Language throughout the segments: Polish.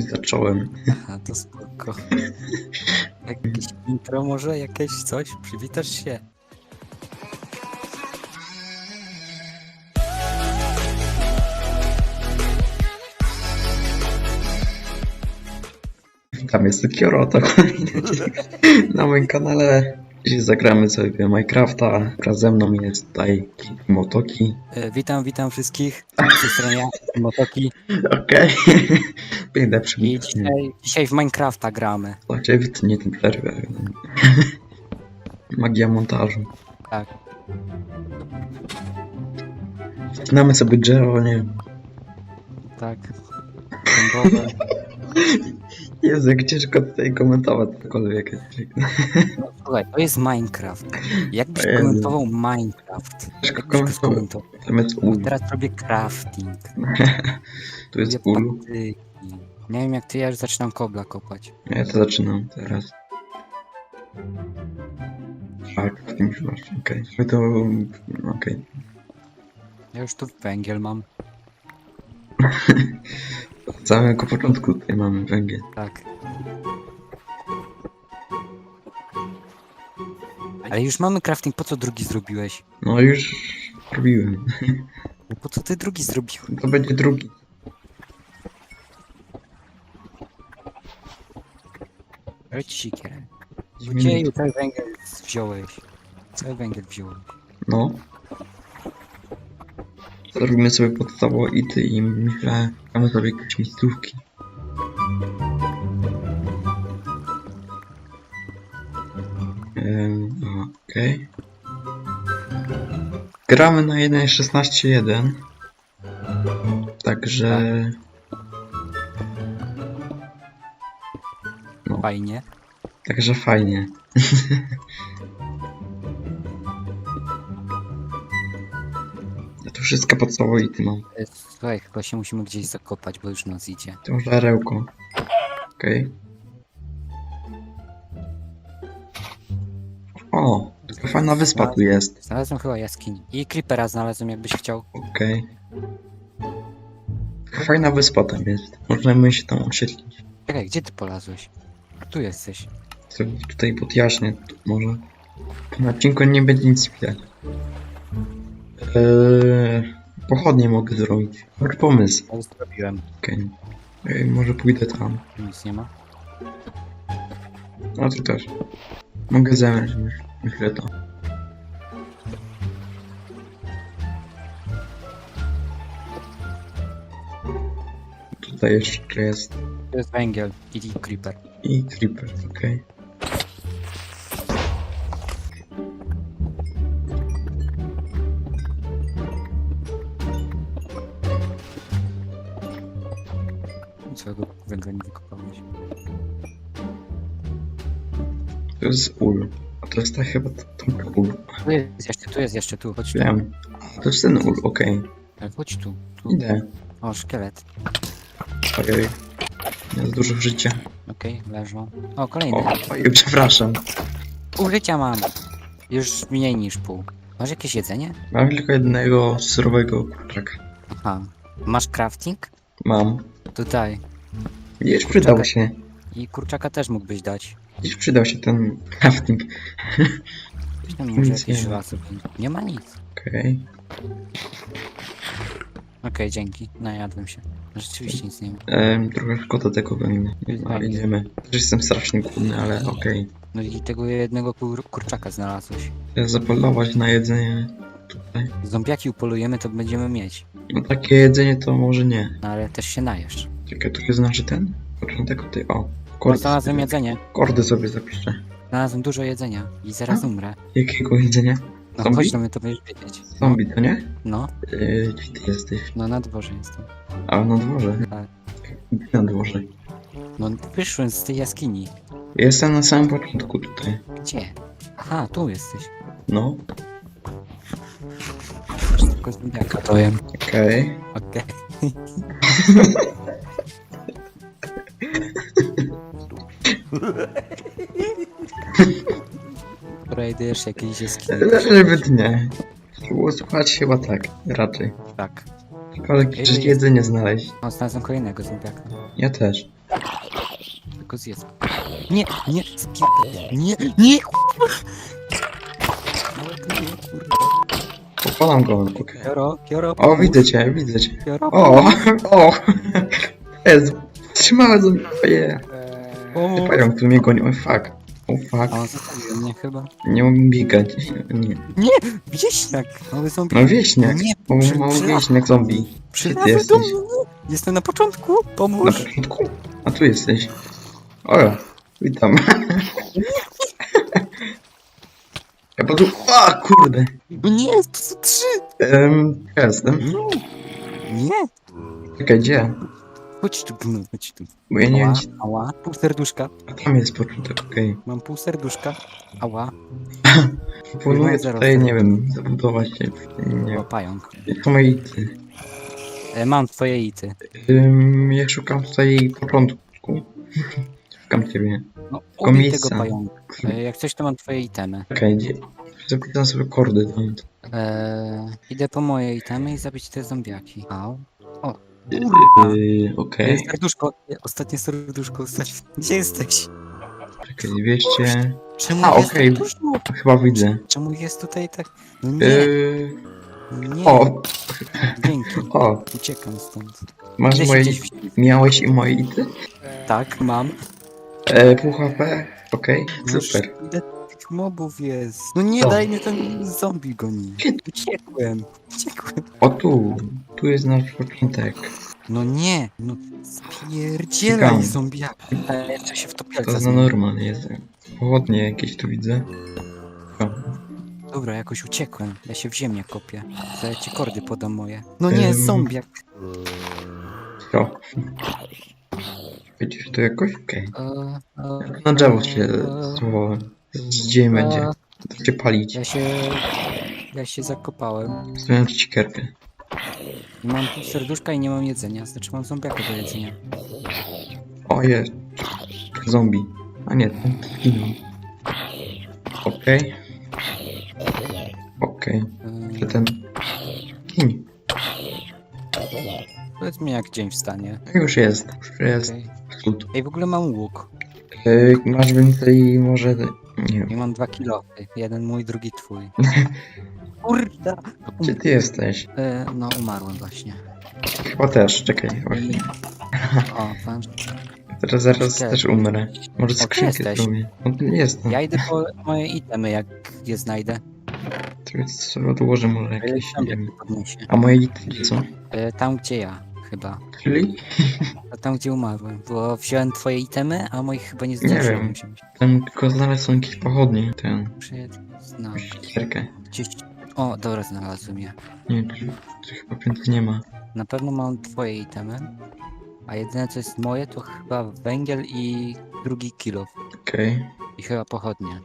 i zacząłem. Aha, to spoko. Jakieś intro może? Jakieś coś? Przywitasz się? Tam jest Kioro, to na moim kanale. Dzisiaj zagramy sobie Minecrafta. Wraz ze mną jest tutaj Motoki. E, witam, witam wszystkich. Z tej strony ja, Motoki. Okej. Piękne I dzisiaj, dzisiaj w Minecrafta gramy. Słuchajcie, wytnie ten przerwę. Magia montażu. Tak. Znamy sobie drzewo, nie wiem. Tak. Dębowe. Jezu, jak ciężko tutaj komentować cokolwiek. No, słuchaj, to jest Minecraft. Jakbyś Jezu. komentował Minecraft? Ciężko Jakbyś? Tam jest ul. Teraz robię crafting. Tu jest Robię ul. patyki. Nie wiem jak ty, ja już zaczynam kobla kopać. Ja to zaczynam teraz. Tak, w tym masz, okej. My to... okej. Ja już tu węgiel mam. Od samego początku tutaj mamy węgiel. Tak. Ale już mamy crafting, po co drugi zrobiłeś? No już robiłem. No Po co ty drugi zrobiłeś? To będzie drugi. Reć sikierę. Gdzie Gdzie cały węgiel wziąłeś? Cały węgiel wziąłeś. No. Zrobimy sobie podstawoity i myślę, mamy sobie jakieś miejscówki. Aha, okej. Gramy na 1.16.1. Także... Fajnie. Także fajnie. Wszystko podstawoity mam. E, Słuchaj, chyba się musimy gdzieś zakopać, bo już noc idzie. To żarełko. Okej. O, taka fajna wyspa tu jest. Znalazłem chyba jaskini. I creepera znalazłem, jakbyś chciał. Okej. Taka fajna wyspa tam jest. Możemy się tam osiedlić. Czekaj, gdzie ty polazłeś? Tu jesteś. Sobie tutaj podjaśnię, tu może. Na odcinku nie będzie nic widać. Eee, pochodnie mogę zrobić. Dobry pomysł. Ja już zrobiłem. Okej. Ej, może pójdę tam. Nic nie ma. No tu też. Mogę zemrzeć, myśl- myślę to. Tutaj jeszcze jest Tu jest węgiel i creeper. i creeper, okej. Węgla nie wykopałeś. To jest ul. A to jest ta chyba ta ul. Tu jest jeszcze, tu jest jeszcze, tu. Chodź tu. Wiem. To jest ten ul, okej. Ale Chodź tu. tu. Idę. O, szkielet. Ojej. Jest dużo życia. Okej, leżą. O, kolejny. O, ojej, przepraszam. Pół życia mam. Już mniej niż pół. Masz jakieś jedzenie? Mam tylko jednego surowego kurczaka. Aha. Masz crafting? Mam. Tutaj. Gdzieś przydał się. I kurczaka też mógłbyś dać. Gdzieś przydał się ten crafting. Coś tam może Nic jakieś nie ma. żelazo. Nie ma nic. Okej. Okej, dzięki. Najadłem się. Rzeczywiście nic nie ma. Em, trochę szkoda tego węgla. No, idziemy. Też jestem strasznie głodny, ale okej. No i tego jednego kur kurczaka znalazłeś. Okay. Zapolować na jedzenie tutaj. Zombiaki upolujemy, to będziemy mieć. No takie jedzenie to może nie. No ale też się najesz. Czekaj, to się znaczy ten? Początek tutaj, o. Kordy znalazłem sobie, jedzenie. kordy sobie zapiszę. Znalazłem dużo jedzenia. I zaraz umrę. Jakiego jedzenia? No Zombie? chodź do mnie, to będziesz wiedzieć. Zombie, to nie? No, Yy, gdzie ty jesteś? no na dworze jestem. A, na dworze. Tak. Gdzie Na dworze. No wyszłem z tej jaskini. Jestem na samym początku tutaj. Gdzie? Aha, tu jesteś. No, tylko jem. okej. Okej. Rajdujesz jakieś jaskini. Żeby nie. Było słuchać chyba tak, raczej. Tak. Ale gdzieś jedzenie znaleźć. O, znalazłem kolejnego zombiaka. Ja też. go zjedz. Nie, nie, skip. Nie, nie, kurwa. Nie, kurwa. Popalam go, okej. Kioro, Kioro, O, pomóż. widzę cię, widzę cię. Kioro, O, o! Jest, trzymałem za mnie. Pomóż. Pająk tu mnie goni, o fuck. O fuck, A on zostawił mnie chyba. nie umiem biegać. Nie. Wieśniak, mały zombie. No wieśniak, Nie, przy- mały przy- wieśniak zombie. Przylawy jesteś? do mnie. Jestem na początku, Na pomóż. początku? A tu jesteś. O, witam. Ja potu... A, kurde. Nie, to są trzy. Um, jestem. No. Nie. Czekaj, gdzie? Chodź tu, no, chodź tu. Bo ja nie wiem, Ała, gdzie... ała, pół serduszka. A tam jest początek, okej. Mam pół serduszka. Ała, Proponuję zero. tutaj, nie wiem, zabudować się. Nie o pająk. wiem. To moje ity. E, mam twoje ity. Ym, ja szukam tutaj początku. Szukam ciebie. No, ubij miejsca. tego pająka. E, jak coś, to mam twoje itemy. Okej, gdzie? Zapisam sobie kordy tam. E, idę po moje itemy i zabić te zombiaki. Au. Kurwa. Yy, Okej, Serduszko, e, ostatnie serduszko, ostatnie. Gdzie jesteś? czekaj, 200. Czemu A, jest okej. tak dużo? Chyba widzę. Czemu jest tutaj tak... No nie, Yy, nie, o, dzięki. o, Uciekam stąd. masz się moje... gdzieś... Miałeś i moje ity? Tak, mam. E, pół HP? Okej, Już super. Ile tych mobów jest? No nie, Co? daj mnie ten zombie goni. Uciekłem. Uciekłem. O tu, tu jest nasz początek. No nie, no spierdzielaj Uciekam. zombiaki. E, jeszcze się w To topielce za zmienię. normal jest. Pochodnie jakieś tu widzę. O, Dobra, jakoś uciekłem. Ja się w ziemię kopię. To ja ci kordy podam moje. No nie, Em. zombiak. o. Widzisz to jakoś? Okej. E, e, Na drzewo się e, zwołałem. Dzień będzie. e, To cię palić. Ja się... Ja się zakopałem. Zmieniam ci cukierkę. Mam serduszka i nie mam jedzenia. Znaczy mam zombiaka do jedzenia. O jest. Zombie. A nie, ten zginął. Okej. Okej. Że ten... Gin. powiedz mi jak dzień wstanie. Już jest. Już jest. Okej. Cud. Ej, w ogóle mam łuk. Yy, masz więcej może... Nie mam dwa kilo. Jeden mój, drugi twój. Kurde. Gdzie ty jesteś? E, no, umarłem właśnie. Chyba też, czekaj. O, pan. Teraz zaraz Czekaj. też umrę. Może ty skrzynkę jesteś. No tu jestem. Ja idę po moje itemy, jak je znajdę. To więc sobie odłożę może jakieś, tam nie wiem. podniesie. A moje ity co? E, tam, gdzie ja, chyba. Czyli? A tam, gdzie umarłem. Bo wziąłem twoje itemy, a moich chyba nie Nie zdążyłem wiem. wziąć. Tam tylko znaleźć są jakieś pochodnie. Ten. Przyznam. Ścierkę. Gdzieś... O, dobra, znalazłem je. Nie, tu, tu chyba pięty nie ma. Na pewno mam twoje itemy. A jedyne, co jest moje, to chyba węgiel i drugi kilo. Okej. I chyba pochodnie.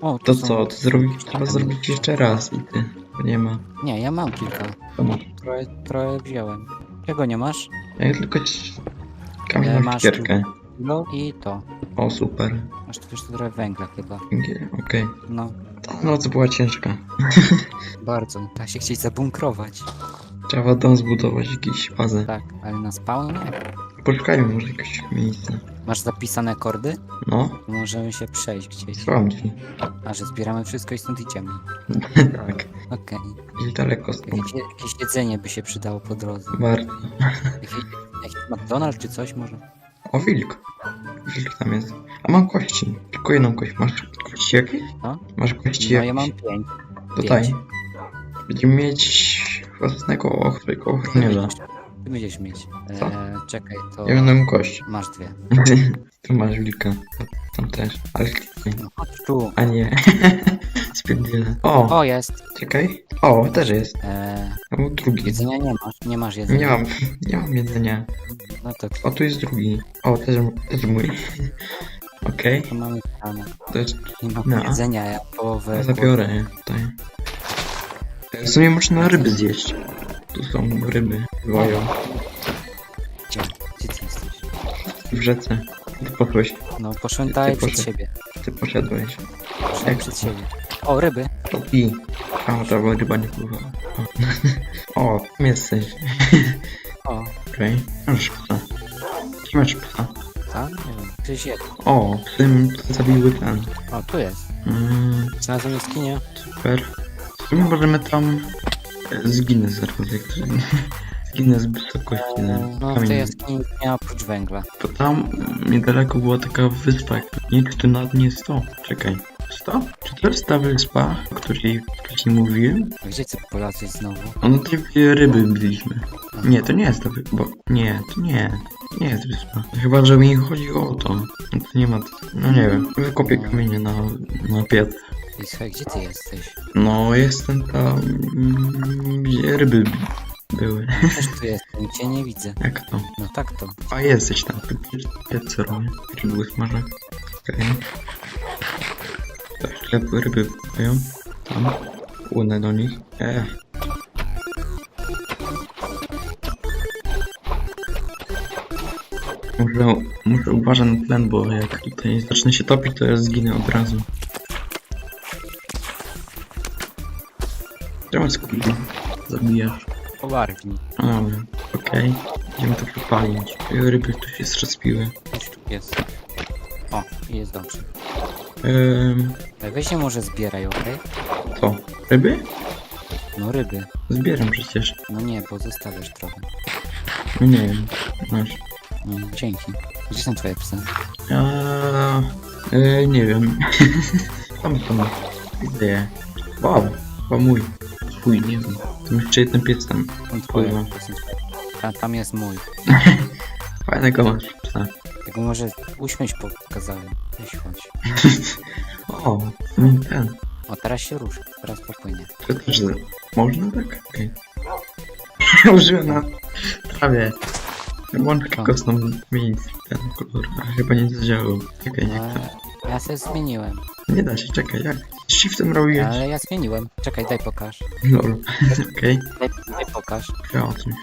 O, tu To są- co? To zrobić, trzeba zrobić jeszcze raz i ty. Nie ma. Nie, ja mam kilka. To masz. Trochę, trochę wziąłem. Czego nie masz? Ja tylko ci... E, Kamień masz masz ścierkę. Kilo i to. O, super. Masz tu jeszcze trochę węgla chyba. Węgiel, Okej. No, Ta noc była ciężka. bardzo. Da się chcieć zabunkrować. Trzeba dom zbudować, jakiś bazę. Tak, ale na spawn nie. Poszukajmy może jakieś miejsce. Masz zapisane kordy? No, Możemy się przejść gdzieś. ci. A, że zbieramy wszystko i stąd idziemy. tak. Okej. Gdzieś daleko stąd. Jakieś, jakieś jedzenie by się przydało po drodze. Bardzo. Jakiś, jakiś McDonald's czy coś może? O, wilk. Wilk tam jest. A mam kości. Tylko jedną kość. Masz kości jakieś? No. Masz kości No jakieś? ja mam pięć. Daj. Będziemy mieć własnego swojego Ty ochroniarza. Ty będziesz mieć. Co? E, czekaj, to Ja będę miał kość. masz dwie. tu masz wilka. Tam też. Ale No chodź tu. A nie. Spierdzielę. O, O, jest. czekaj. O, też jest. E, O, drugi. jedzenia nie masz. Nie masz jedzenia. Nie mam, nie mam jedzenia. No to, O, tu jest drugi. O, też, też mój. Okej, to mamy plany. to jest... Nie mam No. jedzenia, ja połowę. Ja zabiorę je tutaj. W sumie można ryby zjeść. Tu są ryby. Woją. Gdzie? Ty jesteś? W rzece. Ty poszłeś. No, poszłem dalej Ty przed poszedł. siebie. Ty poszedłeś. Poszłem Jak przed siebie. O, ryby. To pi. A, to była ryba nie pływała. O, tam jesteś. O, Okej. Masz psa. Gdzie masz psa? Tak? Nie wiem. Gdzieś jest. O, w tym zabiły ten. O, tu jest. Mm, Znalazłem jaskinię. super. W sumie możemy tam... e, Zginę zaraz, jak to... Zginę z wysokości na No, w tej kamieniu. jaskini nie ma oprócz węgla. To tam niedaleko była taka wyspa. Nie, czy to nawet nie jest to? Czekaj. Jest to? Czy to jest ta wyspa, o której wcześniej mówiłem? A Gdzie ty Polacy znowu? O, no tej ryby biliśmy. Nie, to nie jest ta wyspa. Bo... Nie, to nie. Nie jest wyspa. Chyba, że mi chodzi o to. No to nie ma... No nie wiem. Wykopię kamienie na, na piec. Słuchaj, gdzie ty jesteś? No, jestem tam... mm, Gdzie ryby były. Też tu jestem, cię nie widzę. Jak to? No tak to. A jesteś tam. Piec co robię. Ryby smażę. Okej. Tak, ryby, ryby pływają. Tam. Płynę do nich. Eee. Muszę, muszę uważać na tlen, bo jak tutaj zacznę się topić, to ja zginę od razu. Czemu skurwa? Zabijasz. Pobarwni. A, okej. Będziemy to przepalić. Ryby tu się zrespiły. Chodź tu jest. O, jest dobrze. Ehm, Ej, Weź się może zbieraj, okej? co? Ryby? No ryby. Zbieram przecież. No nie, bo zostawiasz trochę. No nie wiem. Masz. No, dzięki. Gdzie są twoje psy? Ja... E, nie wiem. Tam są. Je. Wow, chyba mój. Twój, nie wiem. Tam jeszcze jeden piec tam. Są twoje. Kurwa. Tam, tam jest mój. Fajnego masz psa. Tego może uśmieć pokazałem. Weź chodź. O, mm, ten. O, teraz się rusz. Teraz popłynie. To też. Można tak? Okej. Użyłem na trawie. Łączkę O. kostną zmienić ten kolor, a chyba nie zadziałał. Czekaj, jak to? Ale ja sobie zmieniłem. Nie da się, czekaj, jak? Shiftem robiłeś? Ale ja zmieniłem. Czekaj, daj pokaż. Lol. Okej, Daj, daj pokaż. okay. o tym się.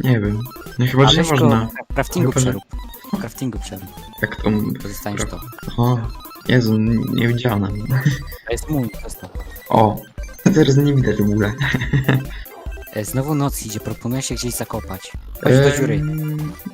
Nie wiem. No chyba, że nie można. craftingu Chyba, że- przerób. Craftingu przerób. Jak to... To zostaniesz to. O, Jezu, nie widziałem. To jest mój, zostaw. O, teraz nie widać w ogóle. E, Znowu noc idzie, proponuję się gdzieś zakopać. Chodź do dziury,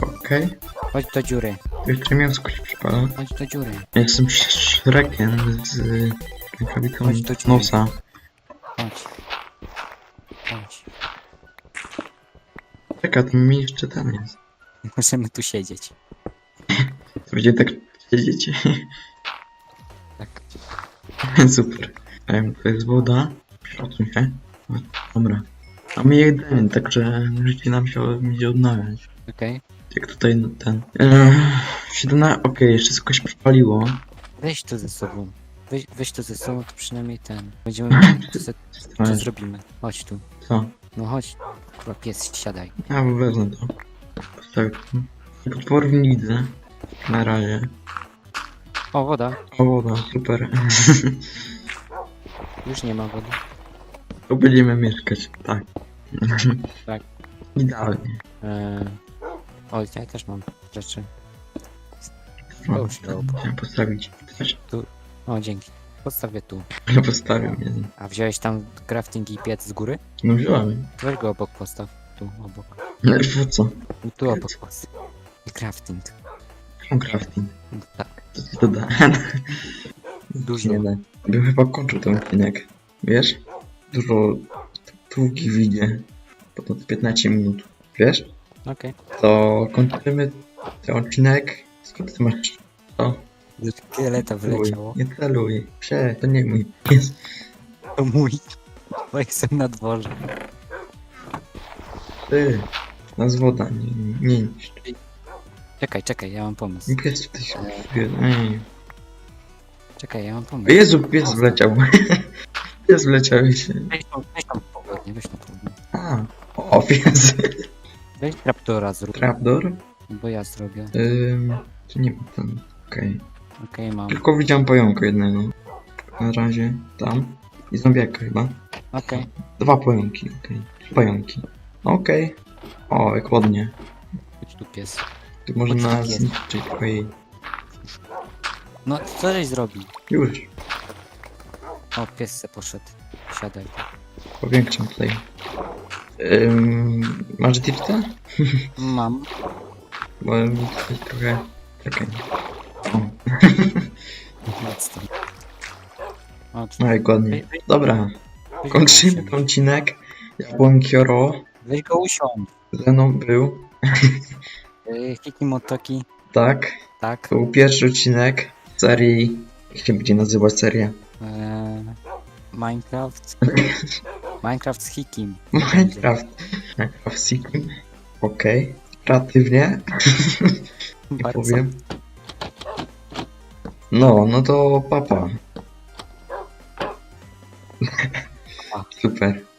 Okej. chodź do dziury, Jeszcze miałem skoś przypala. chodź do dziury. Ja Jestem Shrekiem z rękawicą Chodź do ciebie. nosa. Chodź. Chodź. Czeka, tam mi jeszcze ten jest. Możemy tu siedzieć. To będzie tak siedzieć. Tak. Super. Em, to jest woda. Przesuń się. O, Dobra. Mamy jeden, także życie nam się będzie odnawiać. Okej. Jak tutaj no, ten. Eee, 17. Okej, jeszcze coś przypaliło. Weź to ze sobą. Weź, weź to ze sobą, to przynajmniej ten. Będziemy to Ale zrobimy. Chodź tu. Co? No chodź. Kurwa, pies, siadaj. Ja wezmę to. Postawię tu. Nie widzę. Na razie. O, woda. O, woda, super. Już nie ma wody. Tu będziemy mieszkać, tak. Tak. Idealnie. Eee... O, ja też mam rzeczy. O, już to. Też? O, dzięki. Podstawię tu. Ale postawię, nie A wziąłeś tam crafting i piec z góry? No wziąłem. To Weź go obok postaw. Tu, obok. No i po co? I tu obok postaw. I crafting. Mam crafting. No, tak. To ci to da. Dużo. Nie da. Bym chyba kończył ten odcinek. Wiesz? Dużo długi widzie. Ponad 15 minut. Wiesz? Okej. To kończymy ten odcinek. Skąd ty masz to? Okay. Szkieleta wyleciało. Nie celuj. Prze, to nie mój. Jest. To mój. Bo jestem na dworze. Ty. Nas woda, nie, nie niszcz. Czekaj, czekaj, ja mam pomysł. Nie pies tutaj się Ej. Czekaj, ja mam pomysł. Jezu, pies wleciał. pies wleciał i się... Weź tą, weź tą pogodnie, weź tą pogodnie. A, o, pies. Weź traptora zrób, Trapdoor? Bo ja zrobię. Ym, nie ten. Okej. Okej, mam. Tylko widziałem pająka jednego. Na razie tam. I zombiaka chyba. Okej. Dwa pająki, okej. Trzy pająki. Okej. O, jak ładnie. Chodź tu pies. Tu nas pies. zniszczyć twojej. No, co żeś zrobił? Już. O, pies se poszedł. Siadaj. Powiększam tutaj. Ym, masz dirta? Mam. Bo mi trochę Czekaj. O, Mocno. O, czy- no jak ładnie. Wy- wy- Dobra, kończymy ten odcinek. Ja byłem Kioro, Weź go usiądź. ze mną był, Y, Hiki Motoki, tak. tak. To był pierwszy odcinek serii. Jak się będzie nazywać seria? E, Minecraft. Minecraft z Hikim. Minecraft. Minecraft Seeking. Okej. Kreatywnie. Nie Bardzo. powiem. No, no to papa. Pa. Super.